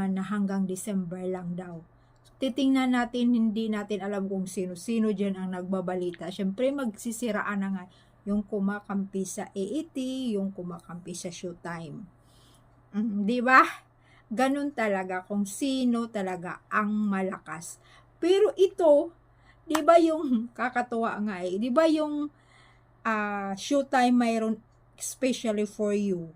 naman na hanggang December lang daw. Titingnan natin, hindi natin alam kung sino-sino dyan ang nagbabalita. Siyempre, magsisiraan na nga yung kumakampi sa AET, yung kumakampi sa Showtime. Mm, di ba? Ganun talaga kung sino talaga ang malakas. Pero ito, di ba yung kakatuwa nga eh, di ba yung ah, Showtime mayroon especially for you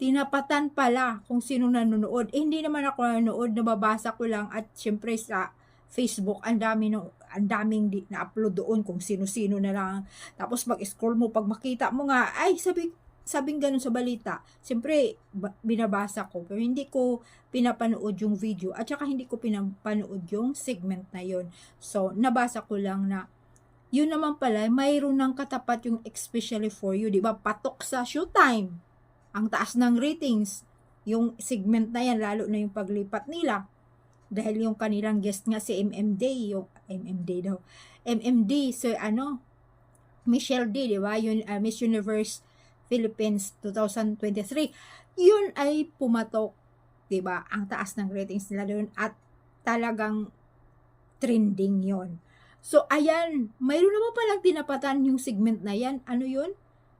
tinapatan pala kung sino nanonood. Eh, hindi naman ako nanonood, nababasa ko lang at syempre sa Facebook, ang dami no, ang daming di, na-upload doon kung sino-sino na lang. Tapos mag-scroll mo, pag makita mo nga, ay, sabi, sabing ganun sa balita. Siyempre, ba- binabasa ko, pero hindi ko pinapanood yung video at saka hindi ko pinapanood yung segment na yon So, nabasa ko lang na yun naman pala, mayroon ng katapat yung especially for you, di ba? Patok sa showtime ang taas ng ratings, yung segment na yan, lalo na yung paglipat nila. Dahil yung kanilang guest nga si MMD, yung MMD daw, MMD, so ano, Michelle D, di ba? Yun, uh, Miss Universe Philippines 2023. Yun ay pumatok, di ba? Ang taas ng ratings nila doon at talagang trending yon. So, ayan, mayroon naman palang tinapatan yung segment na yan. Ano yun?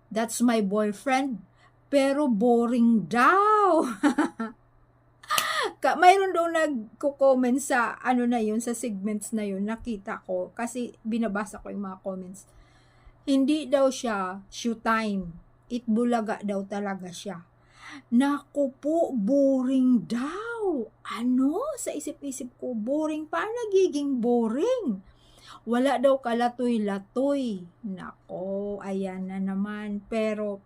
That's my boyfriend pero boring daw. Mayroon daw nagko-comment sa ano na yun, sa segments na yun, nakita ko, kasi binabasa ko yung mga comments. Hindi daw siya showtime. Itbulaga daw talaga siya. Naku po, boring daw. Ano? Sa isip-isip ko, boring. Paano nagiging boring? Wala daw kalatoy-latoy. Nako, ayan na naman. Pero,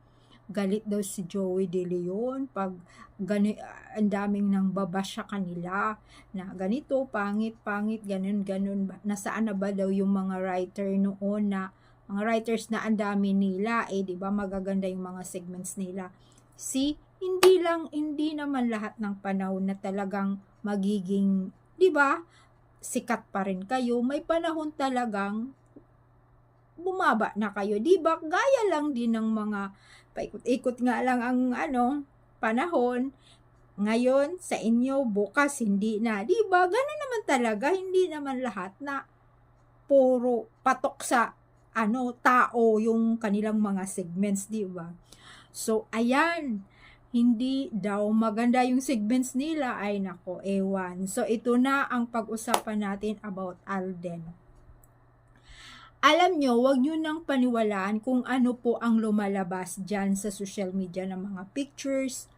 galit daw si Joey De Leon pag gani, ang daming nang babash sa kanila na ganito, pangit, pangit, ganun, ganun. Nasaan na ba daw yung mga writer noon na mga writers na ang dami nila, eh, di ba magaganda yung mga segments nila. See, hindi lang, hindi naman lahat ng panahon na talagang magiging, di ba, sikat pa rin kayo. May panahon talagang bumaba na kayo. Di ba? Gaya lang din ng mga paikot-ikot nga lang ang ano, panahon. Ngayon, sa inyo, bukas, hindi na. Di ba? Ganun naman talaga. Hindi naman lahat na puro patok sa ano, tao yung kanilang mga segments, di ba? So, ayan. Hindi daw maganda yung segments nila. Ay, nako, ewan. So, ito na ang pag-usapan natin about Alden alam nyo, wag nyo nang paniwalaan kung ano po ang lumalabas dyan sa social media ng mga pictures.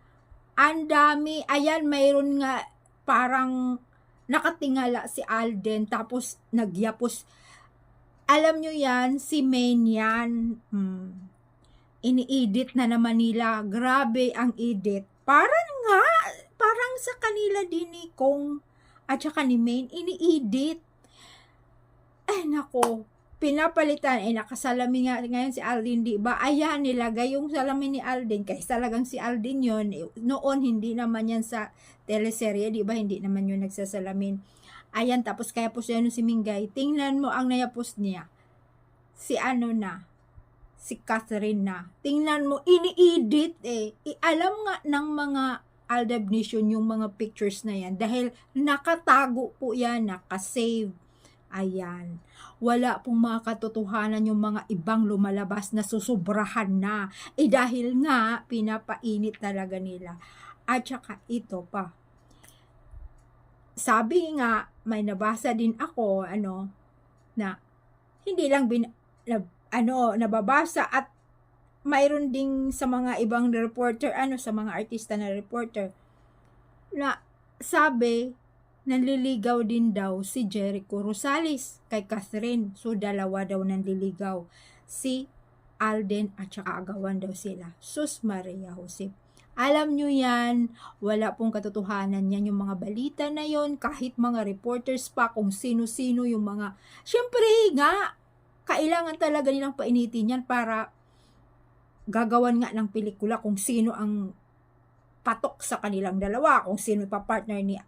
Ang dami, ayan, mayroon nga parang nakatingala si Alden tapos nagyapos. Alam nyo yan, si Main yan. Hmm. Ini-edit na naman nila. Grabe ang edit. Parang nga, parang sa kanila din ni Kong at saka ni Main, ini-edit. Eh, nako, pinapalitan, eh nakasalamin nga ngayon si Aldin, di ba? Ayan, nilagay yung salamin ni Aldin, kasi talagang si Aldin yon Noon, hindi naman yan sa teleserye, di ba? Hindi naman yun nagsasalamin. Ayan, tapos kaya po siya si Mingay. Tingnan mo ang nayapos niya. Si ano na, si Catherine na. Tingnan mo, ini-edit eh. I alam nga ng mga Aldab Nation yung mga pictures na yan dahil nakatago po yan, nakasave. Ayan wala pong mga katotohanan yung mga ibang lumalabas na susubrahan na. Eh dahil nga, pinapainit talaga nila. At saka ito pa. Sabi nga, may nabasa din ako, ano, na hindi lang bin, na, ano, nababasa at mayroon ding sa mga ibang reporter, ano, sa mga artista na reporter, na sabi, nanliligaw din daw si Jericho Rosales kay Catherine. So, dalawa daw nanliligaw. Si Alden at saka agawan daw sila. Sus Maria Jose. Alam nyo yan, wala pong katotohanan yan yung mga balita na yon kahit mga reporters pa kung sino-sino yung mga, syempre nga, kailangan talaga nilang painitin yan para gagawan nga ng pelikula kung sino ang patok sa kanilang dalawa, kung sino pa partner ni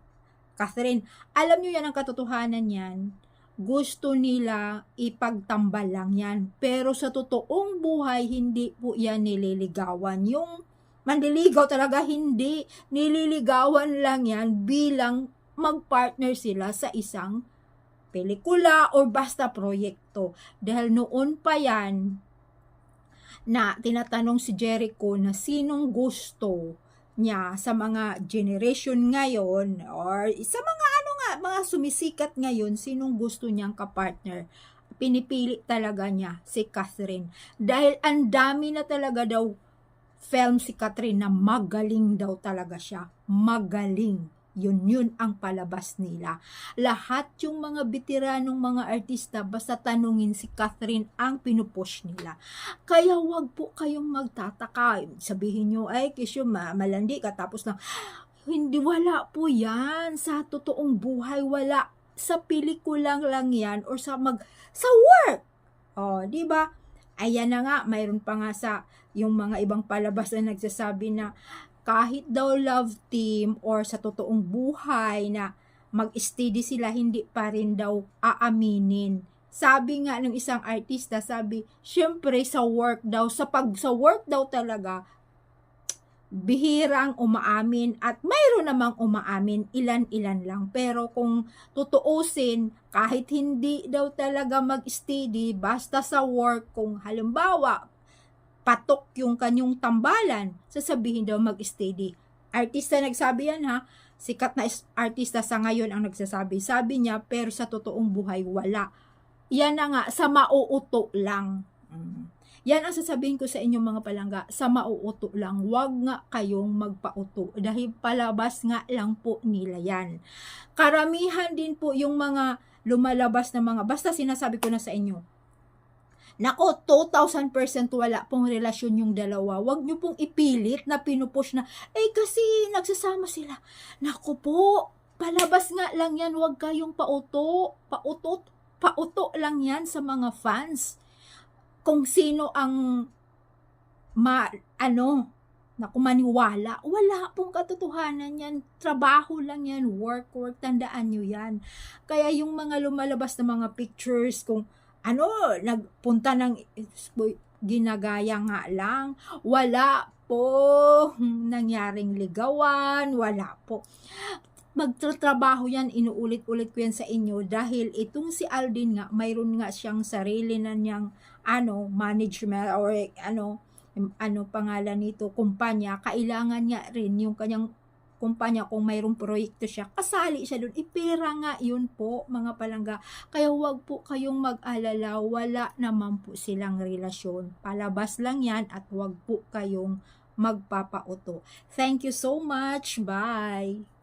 Catherine, alam nyo yan ang katotohanan yan. Gusto nila ipagtambal lang yan. Pero sa totoong buhay, hindi po yan nililigawan. Yung manliligaw talaga, hindi. Nililigawan lang yan bilang magpartner sila sa isang pelikula or basta proyekto. Dahil noon pa yan, na tinatanong si Jericho na sinong gusto niya sa mga generation ngayon or sa mga ano nga, mga sumisikat ngayon, sinong gusto niyang kapartner. Pinipili talaga niya si Catherine. Dahil ang dami na talaga daw film si Catherine na magaling daw talaga siya. Magaling. Yun yun ang palabas nila. Lahat yung mga bitiranong mga artista, basta tanungin si Catherine ang pinupush nila. Kaya wag po kayong magtataka. Sabihin nyo, ay, kisyo, ma- malandi ka, tapos lang, hindi, wala po yan. Sa totoong buhay, wala. Sa pelikulang lang yan or sa mag, sa work. Oh, di ba? Ayan na nga, mayroon pa nga sa yung mga ibang palabas na nagsasabi na kahit daw love team or sa totoong buhay na mag-steady sila, hindi pa rin daw aaminin. Sabi nga ng isang artista, sabi, syempre sa work daw, sa pag sa work daw talaga, bihirang umaamin at mayroon namang umaamin, ilan-ilan lang. Pero kung tutuusin, kahit hindi daw talaga mag-steady, basta sa work, kung halimbawa, patok yung kanyang tambalan, sasabihin daw mag-steady. Artista nagsabi yan ha, sikat na is- artista sa ngayon ang nagsasabi. Sabi niya, pero sa totoong buhay, wala. Yan na nga, sa mauuto lang. Mm. Yan ang sasabihin ko sa inyong mga palangga, sa mauuto lang, wag nga kayong magpauto dahil palabas nga lang po nila yan. Karamihan din po yung mga lumalabas na mga, basta sinasabi ko na sa inyo, Nako, 2,000% wala pong relasyon yung dalawa. Huwag nyo pong ipilit na pinupush na, eh kasi nagsasama sila. Nako po, palabas nga lang yan. Huwag kayong pauto. Pauto, pauto lang yan sa mga fans. Kung sino ang ma, ano, naku maniwala. Wala pong katotohanan yan. Trabaho lang yan. Work, work. Tandaan nyo yan. Kaya yung mga lumalabas na mga pictures, kung ano, nagpunta ng ginagaya nga lang. Wala po nangyaring ligawan, wala po. Magtatrabaho yan, inuulit-ulit ko yan sa inyo dahil itong si Aldin nga, mayroon nga siyang sarili na niyang ano, management or ano, ano pangalan nito, kumpanya, kailangan niya rin yung kanyang kumpanya kung mayroong proyekto siya, kasali siya doon. Ipera nga yun po, mga palangga. Kaya wag po kayong mag-alala, wala naman po silang relasyon. Palabas lang yan at wag po kayong magpapauto. Thank you so much. Bye!